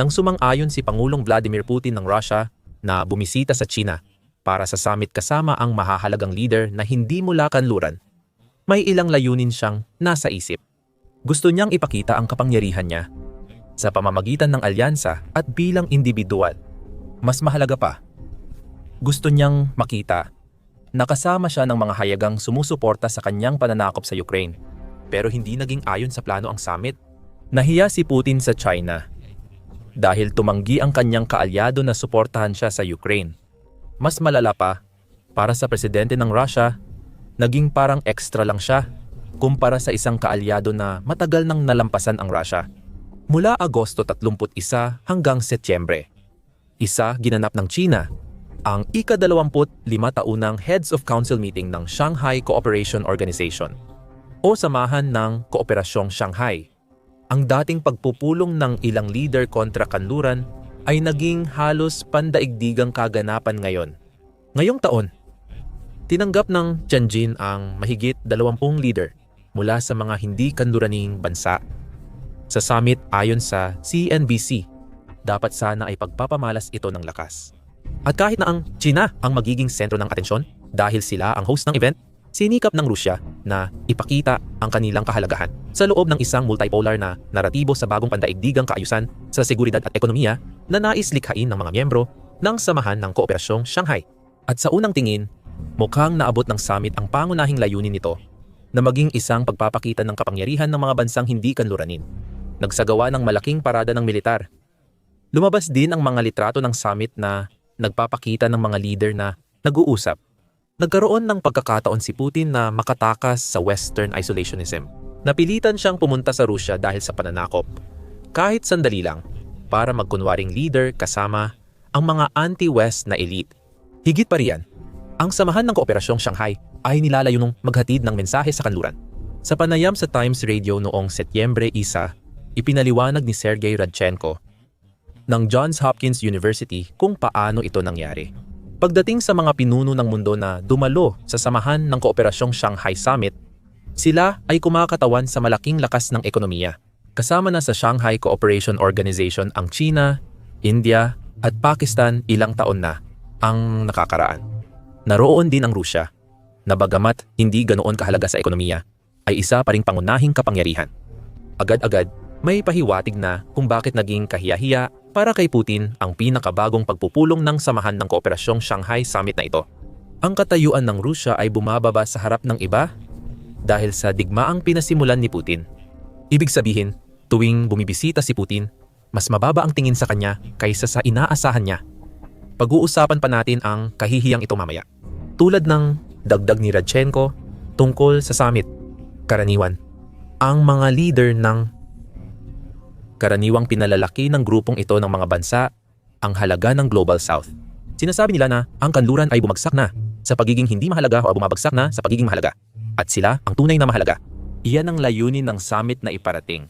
nang sumang-ayon si Pangulong Vladimir Putin ng Russia na bumisita sa China para sa summit kasama ang mahahalagang leader na hindi mula kanluran. May ilang layunin siyang nasa isip. Gusto niyang ipakita ang kapangyarihan niya sa pamamagitan ng alyansa at bilang individual. Mas mahalaga pa, gusto niyang makita na kasama siya ng mga hayagang sumusuporta sa kanyang pananakop sa Ukraine pero hindi naging ayon sa plano ang summit. Nahiya si Putin sa China dahil tumanggi ang kanyang kaalyado na suportahan siya sa Ukraine. Mas malala pa, para sa presidente ng Russia, naging parang extra lang siya kumpara sa isang kaalyado na matagal nang nalampasan ang Russia. Mula Agosto 31 hanggang Setyembre, isa ginanap ng China ang ika-25 taunang Heads of Council meeting ng Shanghai Cooperation Organization o Samahan ng Kooperasyong Shanghai. Ang dating pagpupulong ng ilang leader kontra kanluran ay naging halos pandaigdigang kaganapan ngayon. Ngayong taon, tinanggap ng Tianjin ang mahigit 20 leader mula sa mga hindi kanluraning bansa. Sa summit ayon sa CNBC, dapat sana ay pagpapamalas ito ng lakas. At kahit na ang China ang magiging sentro ng atensyon dahil sila ang host ng event, sinikap ng Rusya na ipakita ang kanilang kahalagahan sa loob ng isang multipolar na naratibo sa bagong pandaigdigang kaayusan sa seguridad at ekonomiya na nais likhain ng mga miyembro ng Samahan ng Kooperasyong Shanghai. At sa unang tingin, mukhang naabot ng summit ang pangunahing layunin nito na maging isang pagpapakita ng kapangyarihan ng mga bansang hindi kanluranin. Nagsagawa ng malaking parada ng militar. Lumabas din ang mga litrato ng summit na nagpapakita ng mga leader na nag-uusap Nagkaroon ng pagkakataon si Putin na makatakas sa Western isolationism. Napilitan siyang pumunta sa Rusya dahil sa pananakop. Kahit sandali lang, para magkunwaring leader kasama ang mga anti-West na elite. Higit pa riyan, ang samahan ng Kooperasyong Shanghai ay nilalayo nung maghatid ng mensahe sa kanluran. Sa panayam sa Times Radio noong Setyembre 1, ipinaliwanag ni Sergei Radchenko ng Johns Hopkins University kung paano ito nangyari. Pagdating sa mga pinuno ng mundo na dumalo sa samahan ng Kooperasyong Shanghai Summit, sila ay kumakatawan sa malaking lakas ng ekonomiya. Kasama na sa Shanghai Cooperation Organization ang China, India at Pakistan ilang taon na ang nakakaraan. Naroon din ang Rusya na bagamat hindi ganoon kahalaga sa ekonomiya, ay isa pa ring pangunahing kapangyarihan. Agad-agad, may pahiwatig na kung bakit naging kahiyahiya para kay Putin ang pinakabagong pagpupulong ng Samahan ng Kooperasyong Shanghai Summit na ito. Ang katayuan ng Rusya ay bumababa sa harap ng iba dahil sa digmaang pinasimulan ni Putin. Ibig sabihin, tuwing bumibisita si Putin, mas mababa ang tingin sa kanya kaysa sa inaasahan niya. Pag-uusapan pa natin ang kahihiyang ito mamaya. Tulad ng dagdag ni Radchenko tungkol sa summit. Karaniwan, ang mga leader ng karaniwang pinalalaki ng grupong ito ng mga bansa ang halaga ng Global South. Sinasabi nila na ang kanluran ay bumagsak na sa pagiging hindi mahalaga o bumabagsak na sa pagiging mahalaga. At sila ang tunay na mahalaga. Iyan ang layunin ng summit na iparating.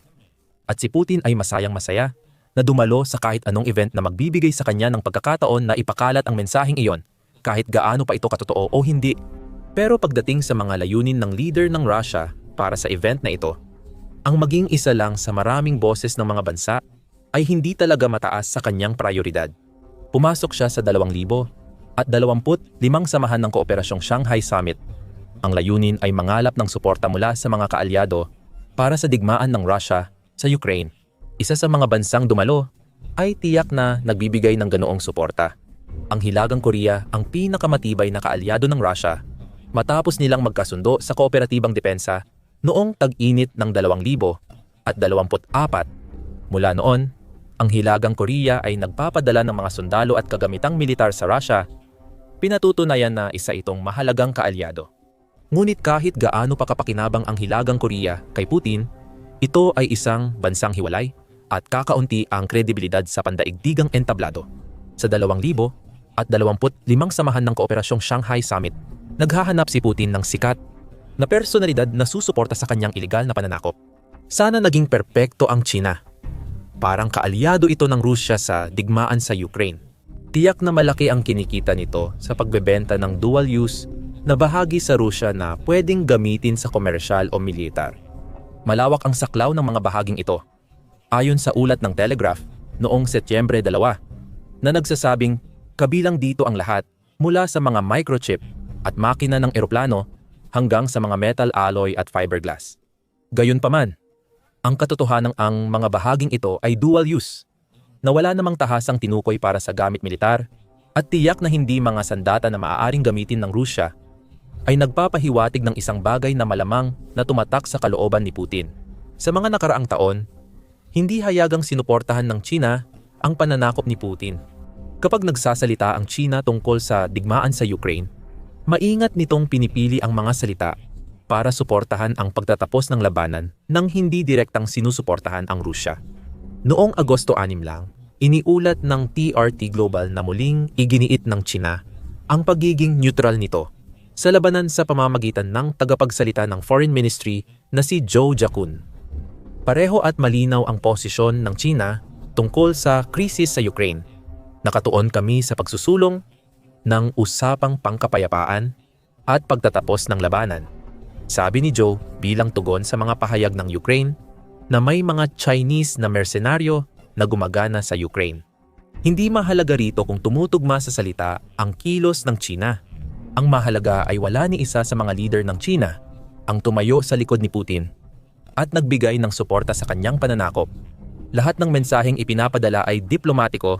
At si Putin ay masayang masaya na dumalo sa kahit anong event na magbibigay sa kanya ng pagkakataon na ipakalat ang mensaheng iyon kahit gaano pa ito katotoo o hindi. Pero pagdating sa mga layunin ng leader ng Russia para sa event na ito, ang maging isa lang sa maraming boses ng mga bansa ay hindi talaga mataas sa kanyang prioridad. Pumasok siya sa 2,000 at 25 samahan ng Kooperasyong Shanghai Summit. Ang layunin ay mangalap ng suporta mula sa mga kaalyado para sa digmaan ng Russia sa Ukraine. Isa sa mga bansang dumalo ay tiyak na nagbibigay ng ganoong suporta. Ang Hilagang Korea ang pinakamatibay na kaalyado ng Russia matapos nilang magkasundo sa kooperatibang depensa Noong tag-init ng 2000 at 24, mula noon, ang Hilagang Korea ay nagpapadala ng mga sundalo at kagamitang militar sa Russia, pinatutunayan na isa itong mahalagang kaalyado. Ngunit kahit gaano pa kapakinabang ang Hilagang Korea kay Putin, ito ay isang bansang hiwalay at kakaunti ang kredibilidad sa pandaigdigang entablado. Sa 2000 at 25 samahan ng Kooperasyong Shanghai Summit, naghahanap si Putin ng sikat na personalidad na susuporta sa kanyang ilegal na pananakop. Sana naging perpekto ang China. Parang kaalyado ito ng Rusya sa digmaan sa Ukraine. Tiyak na malaki ang kinikita nito sa pagbebenta ng dual use na bahagi sa Rusya na pwedeng gamitin sa komersyal o militar. Malawak ang saklaw ng mga bahaging ito. Ayon sa ulat ng Telegraph, noong Setyembre 2 na nagsasabing kabilang dito ang lahat mula sa mga microchip at makina ng eroplano hanggang sa mga metal alloy at fiberglass. Gayunpaman, ang katotohanan ang mga bahaging ito ay dual use na wala namang tahasang tinukoy para sa gamit militar at tiyak na hindi mga sandata na maaaring gamitin ng Rusya ay nagpapahiwatig ng isang bagay na malamang na tumatak sa kalooban ni Putin. Sa mga nakaraang taon, hindi hayagang sinuportahan ng China ang pananakop ni Putin. Kapag nagsasalita ang China tungkol sa digmaan sa Ukraine, maingat nitong pinipili ang mga salita para suportahan ang pagtatapos ng labanan nang hindi direktang sinusuportahan ang Rusya. Noong Agosto 6 lang, iniulat ng TRT Global na muling iginiit ng China ang pagiging neutral nito sa labanan sa pamamagitan ng tagapagsalita ng Foreign Ministry na si Zhou Jakun. Pareho at malinaw ang posisyon ng China tungkol sa krisis sa Ukraine. Nakatuon kami sa pagsusulong ng usapang pangkapayapaan at pagtatapos ng labanan. Sabi ni Joe bilang tugon sa mga pahayag ng Ukraine na may mga Chinese na mersenaryo na gumagana sa Ukraine. Hindi mahalaga rito kung tumutugma sa salita ang kilos ng China ang mahalaga ay wala ni isa sa mga leader ng China ang tumayo sa likod ni Putin at nagbigay ng suporta sa kanyang pananakop. Lahat ng mensaheng ipinapadala ay diplomatiko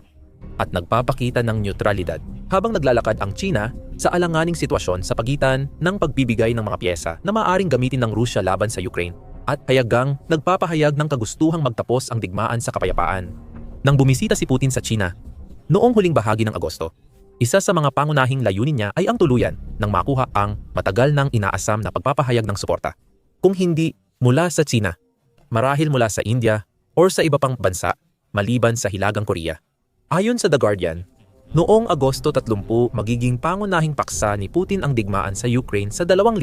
at nagpapakita ng neutralidad habang naglalakad ang China sa alanganing sitwasyon sa pagitan ng pagbibigay ng mga pyesa na maaring gamitin ng Rusya laban sa Ukraine at hayagang nagpapahayag ng kagustuhang magtapos ang digmaan sa kapayapaan. Nang bumisita si Putin sa China, noong huling bahagi ng Agosto, isa sa mga pangunahing layunin niya ay ang tuluyan nang makuha ang matagal nang inaasam na pagpapahayag ng suporta. Kung hindi mula sa China, marahil mula sa India or sa iba pang bansa maliban sa Hilagang Korea. Ayon sa The Guardian, noong Agosto 30 magiging pangunahing paksa ni Putin ang digmaan sa Ukraine sa 2,000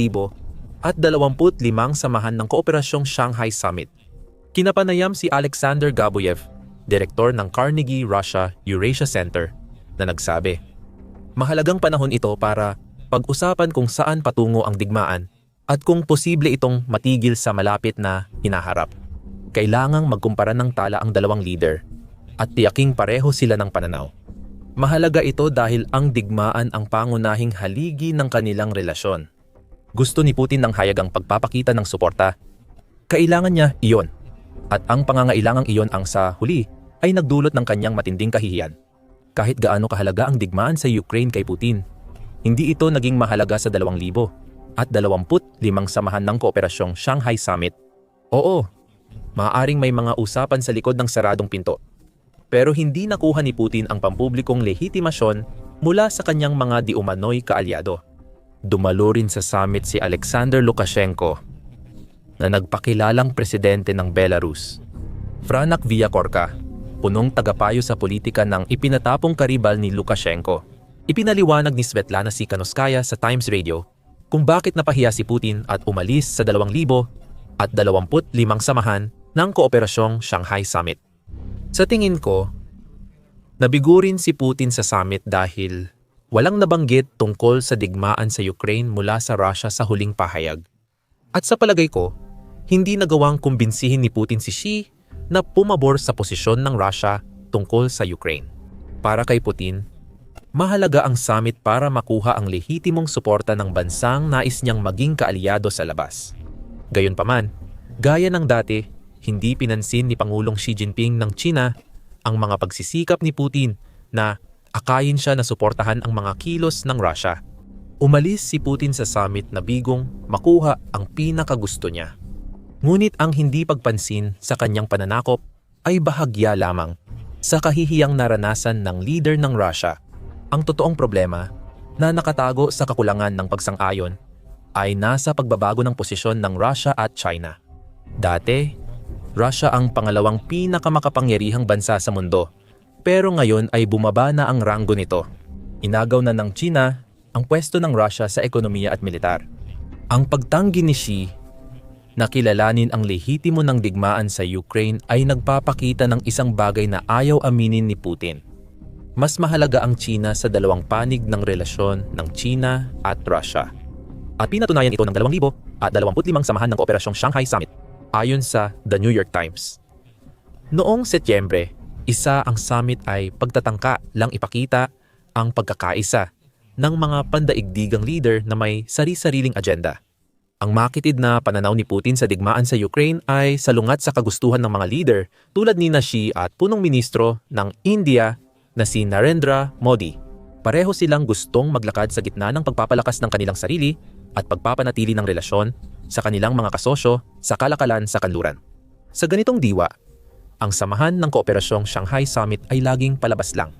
at 25 samahan ng Kooperasyong Shanghai Summit. Kinapanayam si Alexander Gaboyev, direktor ng Carnegie Russia Eurasia Center, na nagsabi, Mahalagang panahon ito para pag-usapan kung saan patungo ang digmaan at kung posible itong matigil sa malapit na hinaharap. Kailangang magkumpara ng tala ang dalawang leader at tiyaking pareho sila ng pananaw. Mahalaga ito dahil ang digmaan ang pangunahing haligi ng kanilang relasyon. Gusto ni Putin ng hayagang pagpapakita ng suporta. Kailangan niya iyon. At ang pangangailangang iyon ang sa huli ay nagdulot ng kanyang matinding kahihiyan kahit gaano kahalaga ang digmaan sa Ukraine kay Putin. Hindi ito naging mahalaga sa 2,000 at 25 samahan ng Kooperasyong Shanghai Summit. Oo, maaaring may mga usapan sa likod ng saradong pinto. Pero hindi nakuha ni Putin ang pampublikong lehitimasyon mula sa kanyang mga diumanoy kaalyado. Dumalo rin sa summit si Alexander Lukashenko na nagpakilalang presidente ng Belarus. Franak Viakorka punong tagapayo sa politika ng ipinatapong karibal ni Lukashenko. Ipinaliwanag ni Svetlana Sikanoskaya sa Times Radio kung bakit napahiya si Putin at umalis sa 2,000 at 25 samahan ng Kooperasyong Shanghai Summit. Sa tingin ko, nabigurin si Putin sa summit dahil walang nabanggit tungkol sa digmaan sa Ukraine mula sa Russia sa huling pahayag. At sa palagay ko, hindi nagawang kumbinsihin ni Putin si Xi na pumabor sa posisyon ng Russia tungkol sa Ukraine. Para kay Putin, mahalaga ang summit para makuha ang lehitimong suporta ng bansang nais niyang maging kaalyado sa labas. Gayunpaman, gaya ng dati, hindi pinansin ni Pangulong Xi Jinping ng China ang mga pagsisikap ni Putin na akayin siya na suportahan ang mga kilos ng Russia. Umalis si Putin sa summit na bigong makuha ang pinakagusto niya. Ngunit ang hindi pagpansin sa kanyang pananakop ay bahagya lamang sa kahihiyang naranasan ng leader ng Russia. Ang totoong problema na nakatago sa kakulangan ng pagsang-ayon ay nasa pagbabago ng posisyon ng Russia at China. Dati, Russia ang pangalawang pinakamakapangyarihang bansa sa mundo, pero ngayon ay bumaba na ang ranggo nito. Inagaw na ng China ang pwesto ng Russia sa ekonomiya at militar. Ang pagtanggi ni Xi na kilalanin ang lehitimo ng digmaan sa Ukraine ay nagpapakita ng isang bagay na ayaw aminin ni Putin. Mas mahalaga ang China sa dalawang panig ng relasyon ng China at Russia. At pinatunayan ito ng 2,000 at 25 samahan ng Operasyong Shanghai Summit ayon sa The New York Times. Noong Setyembre, Isa ang summit ay pagtatangka lang ipakita ang pagkakaisa ng mga pandaigdigang leader na may sari-sariling agenda. Ang makitid na pananaw ni Putin sa digmaan sa Ukraine ay salungat sa kagustuhan ng mga leader tulad ni Xi at punong ministro ng India na si Narendra Modi. Pareho silang gustong maglakad sa gitna ng pagpapalakas ng kanilang sarili at pagpapanatili ng relasyon sa kanilang mga kasosyo sa kalakalan sa kanluran. Sa ganitong diwa, ang samahan ng Kooperasyong Shanghai Summit ay laging palabas lang.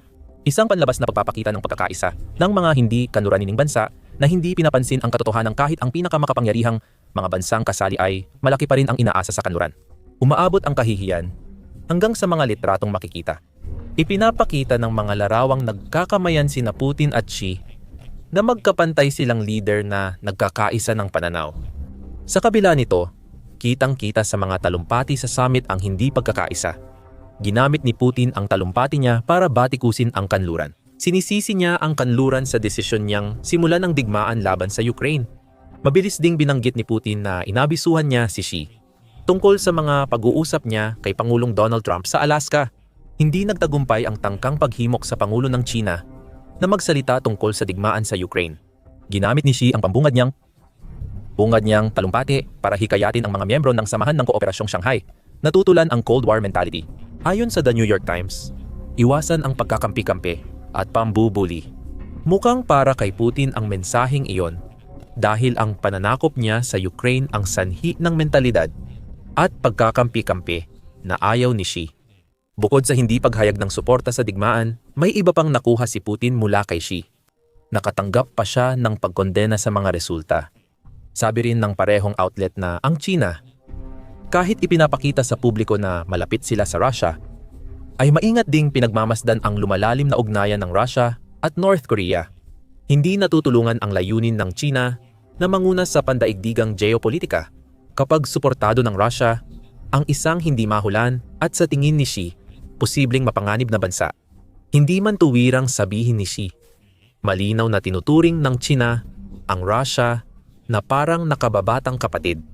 Isang panlabas na pagpapakita ng pagkakaisa ng mga hindi kanluranining bansa na hindi pinapansin ang katotohanan kahit ang pinakamakapangyarihang mga bansang kasali ay malaki pa rin ang inaasa sa kanluran. Umaabot ang kahihiyan hanggang sa mga litratong makikita. Ipinapakita ng mga larawang nagkakamayan sina Putin at Xi na magkapantay silang leader na nagkakaisa ng pananaw. Sa kabila nito, kitang-kita sa mga talumpati sa summit ang hindi pagkakaisa. Ginamit ni Putin ang talumpati niya para batikusin ang kanluran. Sinisisi niya ang kanluran sa desisyon niyang simulan ang digmaan laban sa Ukraine. Mabilis ding binanggit ni Putin na inabisuhan niya si Xi tungkol sa mga pag-uusap niya kay Pangulong Donald Trump sa Alaska. Hindi nagtagumpay ang tangkang paghimok sa Pangulo ng China na magsalita tungkol sa digmaan sa Ukraine. Ginamit ni Xi ang pambungad niyang bungad niyang talumpati para hikayatin ang mga miyembro ng Samahan ng Kooperasyong Shanghai. Natutulan ang Cold War mentality. Ayon sa The New York Times, iwasan ang pagkakampi-kampi at pambubuli. Mukhang para kay Putin ang mensaheng iyon dahil ang pananakop niya sa Ukraine ang sanhi ng mentalidad at pagkakampi-kampi na ayaw ni Xi. Bukod sa hindi paghayag ng suporta sa digmaan, may iba pang nakuha si Putin mula kay Xi. Nakatanggap pa siya ng pagkondena sa mga resulta. Sabi rin ng parehong outlet na ang China, kahit ipinapakita sa publiko na malapit sila sa Russia, ay maingat ding pinagmamasdan ang lumalalim na ugnayan ng Russia at North Korea. Hindi natutulungan ang layunin ng China na manguna sa pandaigdigang geopolitika kapag suportado ng Russia ang isang hindi mahulan at sa tingin ni Xi, posibleng mapanganib na bansa. Hindi man tuwirang sabihin ni Xi. Malinaw na tinuturing ng China ang Russia na parang nakababatang kapatid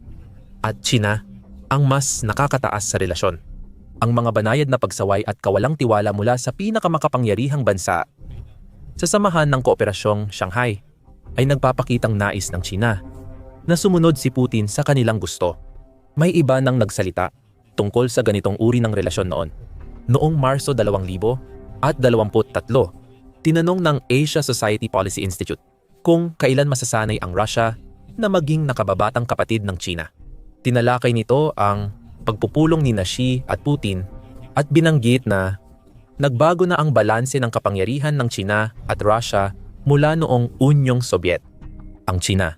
at China ang mas nakakataas sa relasyon ang mga banayad na pagsaway at kawalang tiwala mula sa pinakamakapangyarihang bansa. Sa samahan ng Kooperasyong Shanghai ay nagpapakitang nais ng China na sumunod si Putin sa kanilang gusto. May iba nang nagsalita tungkol sa ganitong uri ng relasyon noon. Noong Marso 2000 at 23, tinanong ng Asia Society Policy Institute kung kailan masasanay ang Russia na maging nakababatang kapatid ng China. Tinalakay nito ang pagpupulong ni Xi at Putin at binanggit na nagbago na ang balanse ng kapangyarihan ng China at Russia mula noong Unyong Sobyet. Ang China,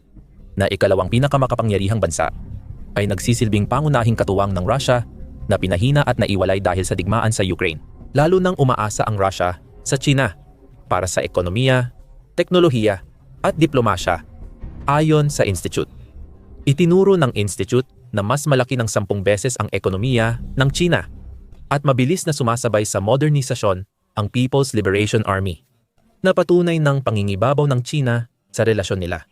na ikalawang pinakamakapangyarihang bansa, ay nagsisilbing pangunahing katuwang ng Russia na pinahina at naiwalay dahil sa digmaan sa Ukraine. Lalo nang umaasa ang Russia sa China para sa ekonomiya, teknolohiya at diplomasya ayon sa Institute. Itinuro ng Institute na mas malaki ng sampung beses ang ekonomiya ng China at mabilis na sumasabay sa modernisasyon ang People's Liberation Army na patunay ng pangingibabaw ng China sa relasyon nila.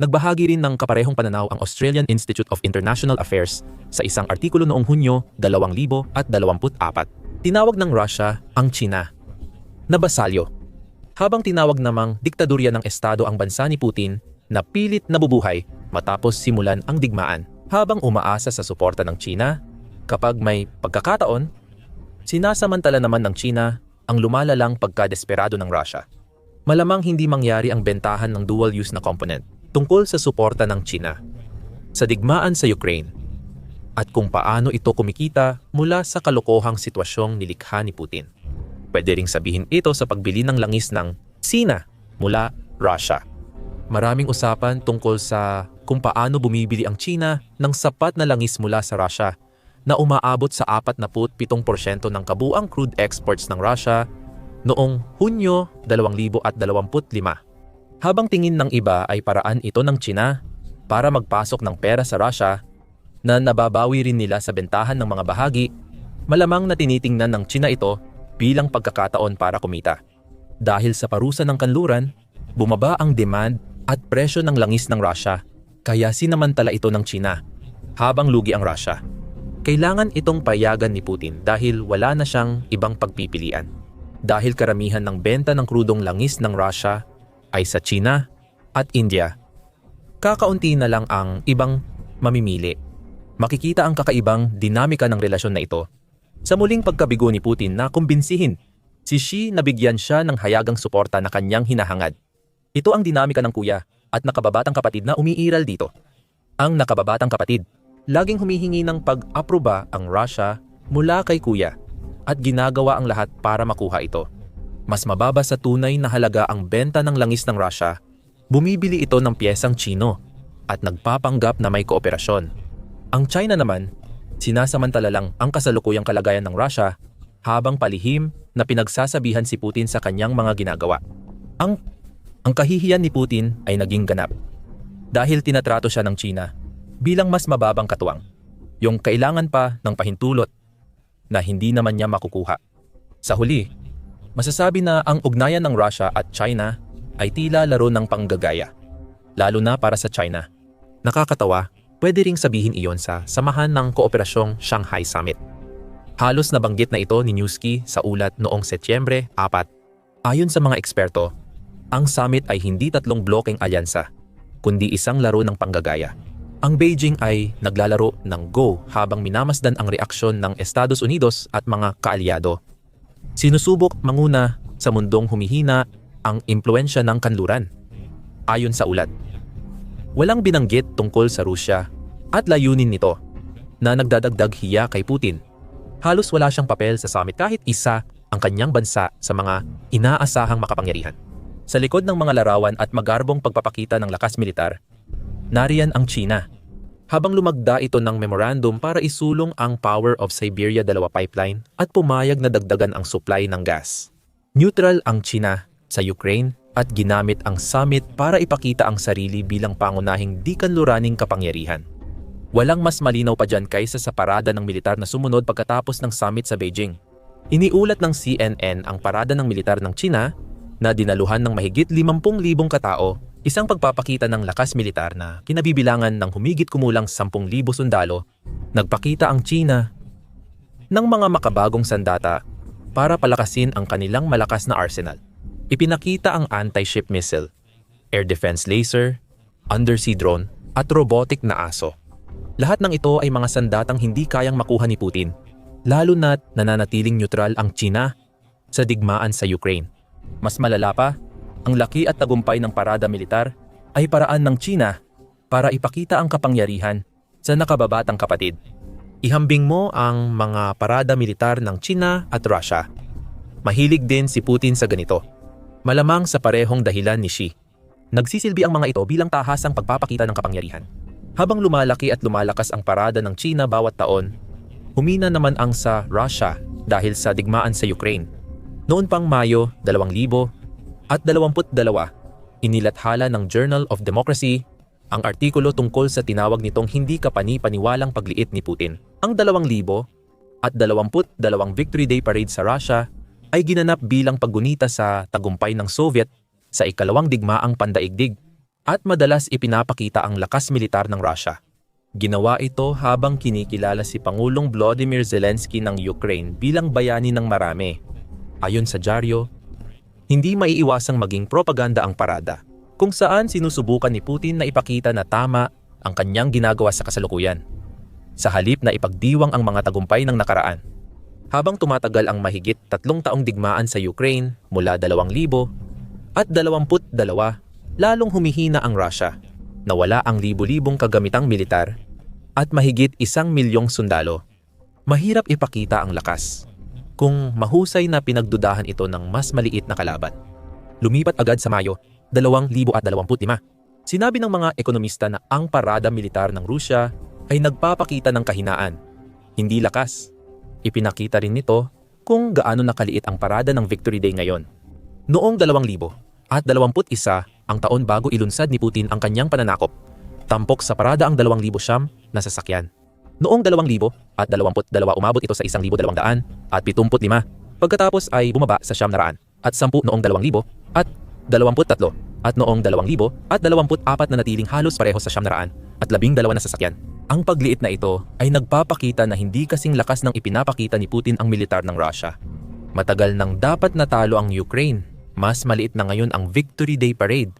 Nagbahagi rin ng kaparehong pananaw ang Australian Institute of International Affairs sa isang artikulo noong Hunyo 2024. Tinawag ng Russia ang China na basalyo. Habang tinawag namang diktadurya ng Estado ang bansa ni Putin na pilit nabubuhay matapos simulan ang digmaan habang umaasa sa suporta ng China, kapag may pagkakataon, sinasamantala naman ng China ang lumalalang pagkadesperado ng Russia. Malamang hindi mangyari ang bentahan ng dual-use na component tungkol sa suporta ng China sa digmaan sa Ukraine at kung paano ito kumikita mula sa kalokohang sitwasyong nilikha ni Putin. Pwede ring sabihin ito sa pagbili ng langis ng Sina mula Russia. Maraming usapan tungkol sa kung paano bumibili ang China ng sapat na langis mula sa Russia na umaabot sa 47% ng kabuang crude exports ng Russia noong Hunyo 2025. Habang tingin ng iba ay paraan ito ng China para magpasok ng pera sa Russia na nababawi rin nila sa bentahan ng mga bahagi, malamang na tinitingnan ng China ito bilang pagkakataon para kumita. Dahil sa parusa ng kanluran, bumaba ang demand at presyo ng langis ng Russia kaya sinamantala ito ng China habang lugi ang Russia. Kailangan itong payagan ni Putin dahil wala na siyang ibang pagpipilian. Dahil karamihan ng benta ng krudong langis ng Russia ay sa China at India. Kakaunti na lang ang ibang mamimili. Makikita ang kakaibang dinamika ng relasyon na ito sa muling pagkabigo ni Putin na kumbinsihin si Xi na bigyan siya ng hayagang suporta na kanyang hinahangad. Ito ang dinamika ng kuya at nakababatang kapatid na umiiral dito. Ang nakababatang kapatid, laging humihingi ng pag-aproba ang Russia mula kay kuya at ginagawa ang lahat para makuha ito. Mas mababa sa tunay na halaga ang benta ng langis ng Russia, bumibili ito ng piyesang Chino at nagpapanggap na may kooperasyon. Ang China naman, sinasamantala lang ang kasalukuyang kalagayan ng Russia habang palihim na pinagsasabihan si Putin sa kanyang mga ginagawa. Ang, ang kahihiyan ni Putin ay naging ganap dahil tinatrato siya ng China bilang mas mababang katuwang, yung kailangan pa ng pahintulot na hindi naman niya makukuha. Sa huli, masasabi na ang ugnayan ng Russia at China ay tila laro ng panggagaya, lalo na para sa China. Nakakatawa, pwede ring sabihin iyon sa samahan ng kooperasyong Shanghai Summit. Halos nabanggit na ito ni Newski sa ulat noong Setyembre 4. Ayon sa mga eksperto, ang summit ay hindi tatlong blokeng alyansa, kundi isang laro ng panggagaya. Ang Beijing ay naglalaro ng Go habang minamasdan ang reaksyon ng Estados Unidos at mga kaalyado. Sinusubok manguna sa mundong humihina ang impluensya ng kanluran. Ayon sa ulat, walang binanggit tungkol sa Rusya at layunin nito na nagdadagdag hiya kay Putin. Halos wala siyang papel sa summit kahit isa ang kanyang bansa sa mga inaasahang makapangyarihan. Sa likod ng mga larawan at magarbong pagpapakita ng lakas militar, nariyan ang China. Habang lumagda ito ng memorandum para isulong ang Power of Siberia dalawa pipeline at pumayag na dagdagan ang supply ng gas. Neutral ang China sa Ukraine at ginamit ang summit para ipakita ang sarili bilang pangunahing di kanluraning kapangyarihan. Walang mas malinaw pa dyan kaysa sa parada ng militar na sumunod pagkatapos ng summit sa Beijing. Iniulat ng CNN ang parada ng militar ng China na dinaluhan ng mahigit 50,000 katao Isang pagpapakita ng lakas militar na kinabibilangan ng humigit kumulang 10,000 sundalo, nagpakita ang China ng mga makabagong sandata para palakasin ang kanilang malakas na arsenal. Ipinakita ang anti-ship missile, air defense laser, undersea drone, at robotic na aso. Lahat ng ito ay mga sandatang hindi kayang makuha ni Putin, lalo na't nananatiling neutral ang China sa digmaan sa Ukraine. Mas malala pa, ang laki at tagumpay ng parada militar ay paraan ng China para ipakita ang kapangyarihan sa nakababatang kapatid. Ihambing mo ang mga parada militar ng China at Russia. Mahilig din si Putin sa ganito. Malamang sa parehong dahilan ni Xi. Nagsisilbi ang mga ito bilang tahasang pagpapakita ng kapangyarihan. Habang lumalaki at lumalakas ang parada ng China bawat taon, humina naman ang sa Russia dahil sa digmaan sa Ukraine. Noon pang Mayo 2000, at 22, inilathala ng Journal of Democracy ang artikulo tungkol sa tinawag nitong hindi kapani-paniwalang pagliit ni Putin. Ang 2,000 at 22 Victory Day Parade sa Russia ay ginanap bilang paggunita sa tagumpay ng Soviet sa ikalawang digmaang pandaigdig at madalas ipinapakita ang lakas militar ng Russia. Ginawa ito habang kinikilala si Pangulong Volodymyr Zelensky ng Ukraine bilang bayani ng marami. Ayon sa dyaryo, hindi maiiwasang maging propaganda ang parada, kung saan sinusubukan ni Putin na ipakita na tama ang kanyang ginagawa sa kasalukuyan. Sa halip na ipagdiwang ang mga tagumpay ng nakaraan. Habang tumatagal ang mahigit tatlong taong digmaan sa Ukraine mula 2000 at 22, lalong humihina ang Russia. Nawala ang libu-libong kagamitang militar at mahigit isang milyong sundalo. Mahirap ipakita ang lakas kung mahusay na pinagdudahan ito ng mas maliit na kalaban. Lumipat agad sa Mayo 2025. Sinabi ng mga ekonomista na ang parada militar ng Rusya ay nagpapakita ng kahinaan, hindi lakas. Ipinakita rin nito kung gaano nakaliit ang parada ng Victory Day ngayon. Noong 2000 at 21 ang taon bago ilunsad ni Putin ang kanyang pananakop, tampok sa parada ang 2,000 siyam na sasakyan. Noong 2000 at 22 umabot ito sa 1,200 at 75. Pagkatapos ay bumaba sa siyam na at 10 noong 2000 at 23 at noong 2000 at 24 na natiling halos pareho sa siyam na at labing dalawa na sasakyan. Ang pagliit na ito ay nagpapakita na hindi kasing lakas ng ipinapakita ni Putin ang militar ng Russia. Matagal nang dapat natalo ang Ukraine, mas maliit na ngayon ang Victory Day Parade.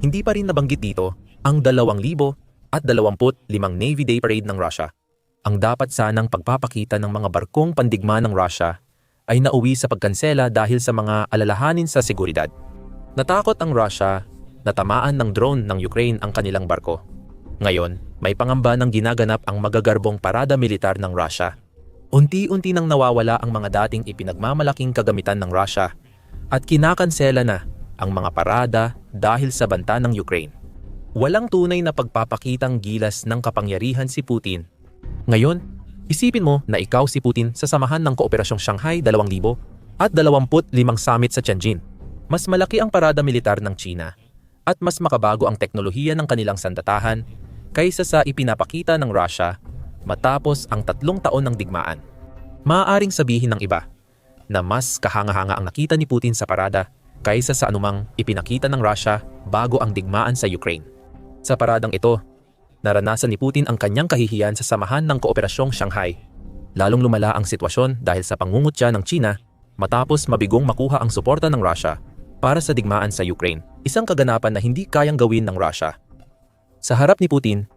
Hindi pa rin nabanggit dito ang 2,000 at 25 Navy Day Parade ng Russia. Ang dapat sanang pagpapakita ng mga barkong pandigma ng Russia ay nauwi sa pagkansela dahil sa mga alalahanin sa seguridad. Natakot ang Russia na tamaan ng drone ng Ukraine ang kanilang barko. Ngayon, may pangamba ng ginaganap ang magagarbong parada militar ng Russia. Unti-unti nang nawawala ang mga dating ipinagmamalaking kagamitan ng Russia at kinakansela na ang mga parada dahil sa banta ng Ukraine. Walang tunay na pagpapakitang gilas ng kapangyarihan si Putin. Ngayon, isipin mo na ikaw si Putin sa samahan ng Kooperasyong Shanghai 2000 at 25 summit sa Tianjin. Mas malaki ang parada militar ng China at mas makabago ang teknolohiya ng kanilang sandatahan kaysa sa ipinapakita ng Russia matapos ang tatlong taon ng digmaan. Maaaring sabihin ng iba na mas kahanga-hanga ang nakita ni Putin sa parada kaysa sa anumang ipinakita ng Russia bago ang digmaan sa Ukraine. Sa paradang ito, naranasan ni Putin ang kanyang kahihiyan sa samahan ng Kooperasyong Shanghai. Lalong lumala ang sitwasyon dahil sa pangungutya ng China matapos mabigong makuha ang suporta ng Russia para sa digmaan sa Ukraine, isang kaganapan na hindi kayang gawin ng Russia. Sa harap ni Putin,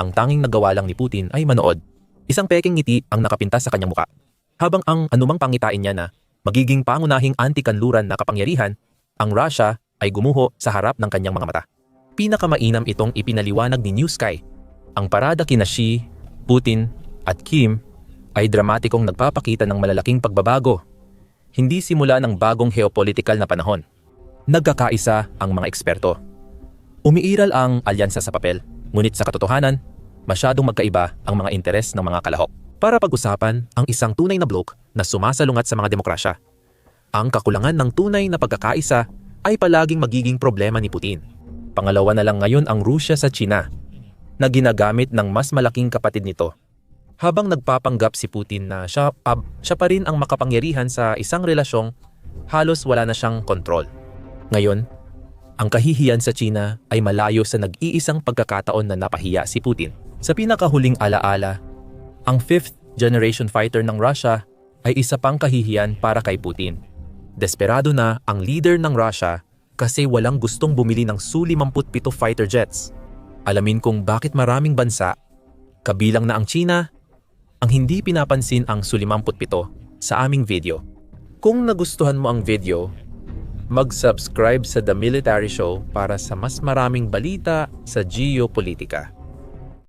ang tanging nagawa lang ni Putin ay manood. Isang peking ngiti ang nakapintas sa kanyang muka. Habang ang anumang pangitain niya na magiging pangunahing anti-kanluran na kapangyarihan, ang Russia ay gumuho sa harap ng kanyang mga mata. Pinakamainam itong ipinaliwanag ni New Sky. Ang parada kina Xi, Putin at Kim ay dramatikong nagpapakita ng malalaking pagbabago. Hindi simula ng bagong geopolitical na panahon. Nagkakaisa ang mga eksperto. Umiiral ang alyansa sa papel, ngunit sa katotohanan, masyadong magkaiba ang mga interes ng mga kalahok. Para pag-usapan ang isang tunay na blok na sumasalungat sa mga demokrasya. Ang kakulangan ng tunay na pagkakaisa ay palaging magiging problema ni Putin. Pangalawa na lang ngayon ang Rusya sa China na ginagamit ng mas malaking kapatid nito. Habang nagpapanggap si Putin na siya, uh, siya pa rin ang makapangyarihan sa isang relasyong halos wala na siyang kontrol. Ngayon, ang kahihiyan sa China ay malayo sa nag-iisang pagkakataon na napahiya si Putin. Sa pinakahuling alaala, ang fifth generation fighter ng Russia ay isa pang kahihiyan para kay Putin. Desperado na ang leader ng Russia kasi walang gustong bumili ng Su-57 fighter jets. Alamin kung bakit maraming bansa, kabilang na ang China, ang hindi pinapansin ang Su-57 sa aming video. Kung nagustuhan mo ang video, mag-subscribe sa The Military Show para sa mas maraming balita sa geopolitika.